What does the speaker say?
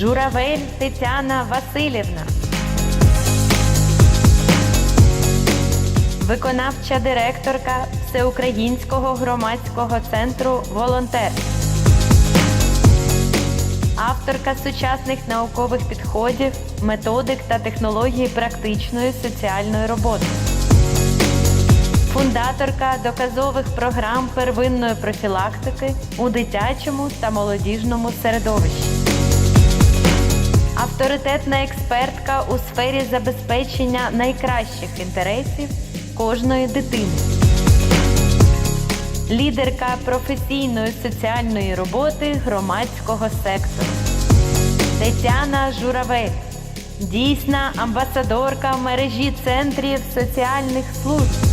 Журавель Тетяна Васильівна. Виконавча директорка Всеукраїнського громадського центру Волонтер. Авторка сучасних наукових підходів, методик та технологій практичної соціальної роботи. Фундаторка доказових програм первинної профілактики у дитячому та молодіжному середовищі. Авторитетна експертка у сфері забезпечення найкращих інтересів кожної дитини. Лідерка професійної соціальної роботи громадського сектору. Тетяна Журавель. Дійсна амбасадорка мережі центрів соціальних служб.